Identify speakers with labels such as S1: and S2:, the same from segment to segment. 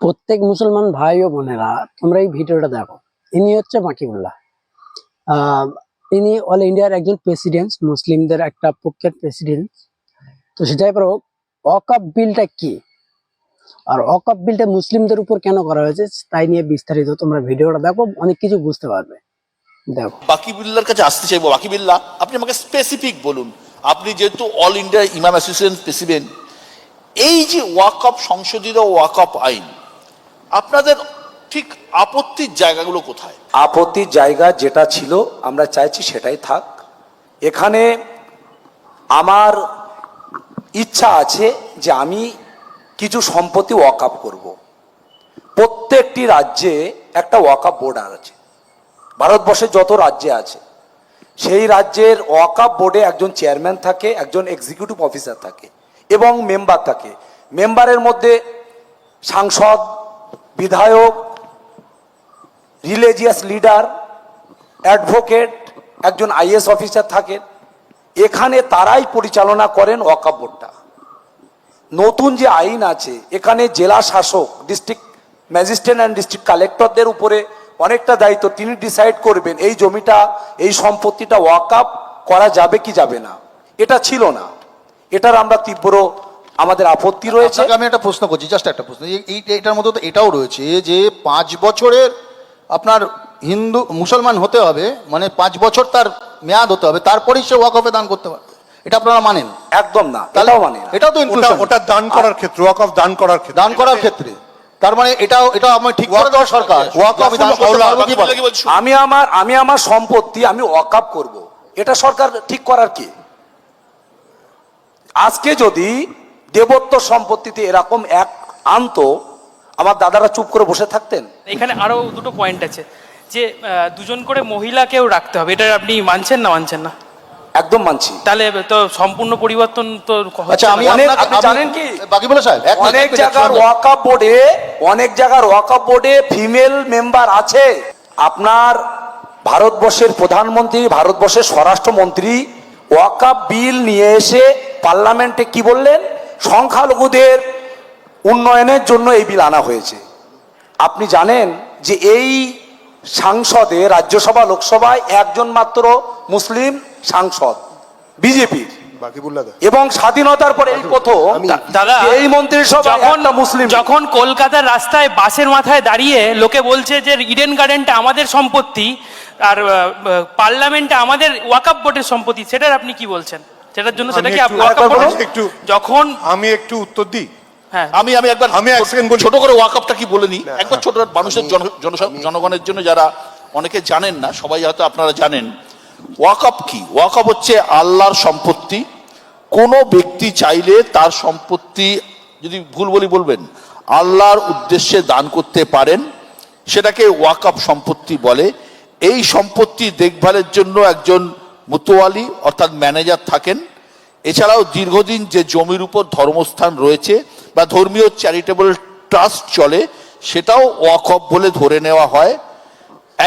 S1: প্রত্যেক মুসলমান ভাই ও বোনেরা, তোমরা এই ভিডিওটা দেখো। ইনি হচ্ছে মাকিবুল্লাহ। ইনি অল ইন্ডিয়ার একজন প্রেসিডেন্ট মুসলিমদের একটা পক্ষের প্রেসিডেন্ট। তো সেটাই পর অকাপ বিলটা কি? আর অকাপ বিলটা মুসলিমদের উপর কেন করা হয়েছে, তাই নিয়ে বিস্তারিত তোমরা ভিডিওটা দেখো, অনেক কিছু বুঝতে পারবে। দেখো।
S2: বাকিবিল্লার কাছে আসতে চাইব। বাকিবিল্লা আপনি আমাকে স্পেসিফিক বলুন। আপনি যেহেতু all India imam association president এই যে ওয়াকআপ সংশোধিত ওয়াকআপ আইন আপনাদের ঠিক আপত্তির জায়গাগুলো কোথায়?
S3: আপত্তির জায়গা যেটা ছিল, আমরা চাইছি সেটাই থাক। এখানে আমার ইচ্ছা আছে যে আমি কিছু সম্পত্তি ওয়াকআপ করব। প্রত্যেকটি রাজ্যে একটা ওয়াকআপ বোর্ড আছে। ভারতবর্ষের যত রাজ্যে আছে, সেই রাজ্যের ওয়াকআপ বোর্ডে একজন চেয়ারম্যান থাকে, একজন এক্সিকিউটিভ অফিসার থাকে এবং মেম্বার থাকে। মেম্বারের মধ্যে সাংসদ বিধায়ক রিলিজিয়াস লিডার অ্যাডভোকেট একজন আইএস অফিসার থাকেন। এখানে তারাই পরিচালনা করেন ওয়াকাব বোর্ডটা নতুন যে আইন আছে, এখানে জেলা শাসক ডিস্ট্রিক্ট ম্যাজিস্ট্রেট অ্যান্ড ডিস্ট্রিক্ট কালেক্টরদের উপরে অনেকটা দায়িত্ব, তিনি ডিসাইড করবেন এই জমিটা, এই সম্পত্তিটা ওয়াকআপ করা যাবে কি যাবে না। এটা ছিল না। এটার আমরা তীব্র আমাদের আপত্তি রয়েছে।
S4: আমি একটা প্রশ্ন করছি জাস্ট একটা প্রশ্ন। এই এই- এটার মধ্যে তো এটাও রয়েছে যে পাঁচ বছরের আপনার হিন্দু মুসলমান হতে হবে মানে পাঁচ বছর তার মেয়াদ হতে হবে তারপরেই সে ওয়াকফে দান করতে পারবে। এটা আপনারা মানেন?
S3: একদম না তাহলেও মানে না।
S4: এটাও তো
S5: ওটা
S4: ইনক্লুশন
S5: ওটা দান করার ক্ষেত্রে ওয়াক অফ দান করার ক্ষেত্রে।
S4: দান করার ক্ষেত্রে। তার মানে এটাও এটা আমি ঠিক করে দেওয়া সরকার। ওয়াকফ আমি
S3: আমার আমি আমার সম্পত্তি আমি ওয়াকাপ করব। এটা সরকার ঠিক করার কি? আজকে যদি দেবত্ব সম্পত্তিতে এরকম এক আনতো আমার দাদারা চুপ করে বসে থাকতেন?
S6: এখানে আরও দুটো পয়েন্ট আছে যে দুজন করে মহিলাকেও রাখতে হবে এটা আপনি মানছেন না মানছেন না?
S3: একদম মানছি।
S6: তাহলে তো সম্পূর্ণ পরিবর্তন তো
S4: আচ্ছা আমি
S3: অনেক- আপনি জানেন কি?
S4: বাকি বলে সাহেব
S3: অনেক জায়গার। ওয়াকাপ বোর্ডে অনেক জায়গার ওয়াকাপ বোর্ডে ফিমেল মেম্বার আছে। আপনার ভারতবর্ষের প্রধানমন্ত্রী ভারতবর্ষের স্বরাষ্ট্রমন্ত্রী ওয়াকাপ বিল নিয়ে এসে পার্লামেন্টে কি বললেন? সংখ্যালঘুদের উন্নয়নের জন্য এই বিল আনা হয়েছে। আপনি জানেন যে এই সাংসদে রাজ্যসভা লোকসভায় একজন মাত্র মুসলিম সাংসদ বিজেপির এবং স্বাধীনতার পরে এই প্রথম
S6: দাদা
S3: এই মন্ত্রিসভা
S6: যখন
S3: একটা মুসলিম
S6: যখন কলকাতার রাস্তায় বাসের মাথায় দাঁড়িয়ে লোকে বলছে যে ইডেন গার্ডেনটা আমাদের সম্পত্তি আর পার্লামেন্টটা আমাদের ওয়াকাপ বোর্ডের সম্পত্তি সেটার আপনি কি বলছেন? সেটার জন্য সেটা কি
S5: একটু-
S6: যখন
S5: আমি একটু উত্তর দিই?
S6: হ্যাঁ।
S2: আমি আমি একবার
S5: আমি
S2: ছোট করে ওয়াকআপটা কি বলে নিই? একবার ছোট মানুষের জন- জন- জনগণের জন্য যারা অনেকে জানেন না সবাই হয়তো আপনারা জানেন ওয়াকআপ কি? ওয়াকআপ হচ্ছে আল্লাহর সম্পত্তি। কোনো ব্যক্তি চাইলে তার সম্পত্তি যদি ভুল বলি বলবেন আল্লাহর উদ্দেশ্যে দান করতে পারেন। সেটাকে ওয়াকআপ সম্পত্তি বলে। এই সম্পত্তি দেখভালের জন্য একজন মুতোয়ালি অর্থাৎ ম্যানেজার থাকেন। এছাড়াও দীর্ঘদিন যে জমির উপর ধর্মস্থান রয়েছে বা ধর্মীয় চ্যারিটেবল ট্রাস্ট চলে, সেটাও ওয়াকফ বলে ধরে নেওয়া হয়।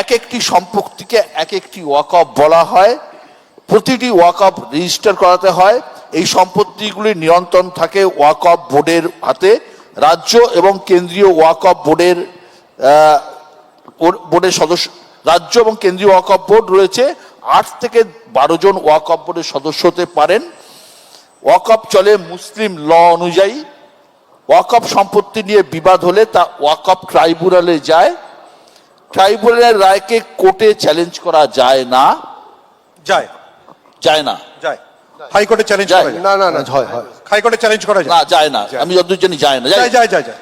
S2: এক একটি সম্পত্তিকে এক একটি ওয়াকফ বলা হয়। প্রতিটি ওয়াকফ রেজিস্টার করাতে হয়। এই সম্পত্তিগুলির নিয়ন্ত্রণ থাকে ওয়াকফ বোর্ডের হাতে। রাজ্য এবং কেন্দ্রীয় ওয়াকফ বোর্ডের বোর্ডের সদস্য, রাজ্য এবং কেন্দ্রীয় ওয়াকফ বোর্ড রয়েছে। আট থেকে বারো জন ওয়াকফ বোর্ডের সদস্য হতে পারেন। ওয়াকফ চলে মুসলিম ল অনুযায়ী। ওয়াকফ সম্পত্তি নিয়ে বিবাদ হলে তা ওয়াকফ ট্রাইব্যুনালে যায়। ট্রাইব্যুনালের রায়কে কোর্টে চ্যালেঞ্জ করা যায় না।
S5: যায়।
S2: যায় না।
S5: যায়। হাইকোর্টে চ্যালেঞ্জ
S2: যায়।
S4: না না না হয় হয়।
S5: হাইকোর্টে চ্যালেঞ্জ করা
S2: না
S5: যায়
S2: না। আমি যতদূর জানি যায় না।
S5: যায়। যায় যায় যায়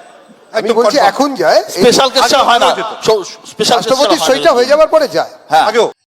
S7: আমি বলছি এখন যায়
S2: স্পেশাল কেসটা হয় না। স্পেশাল
S7: রাষ্ট্রপতির সইটা হয়ে যাওয়ার পরে যায়।
S2: হ্যাঁ।
S5: আগেও।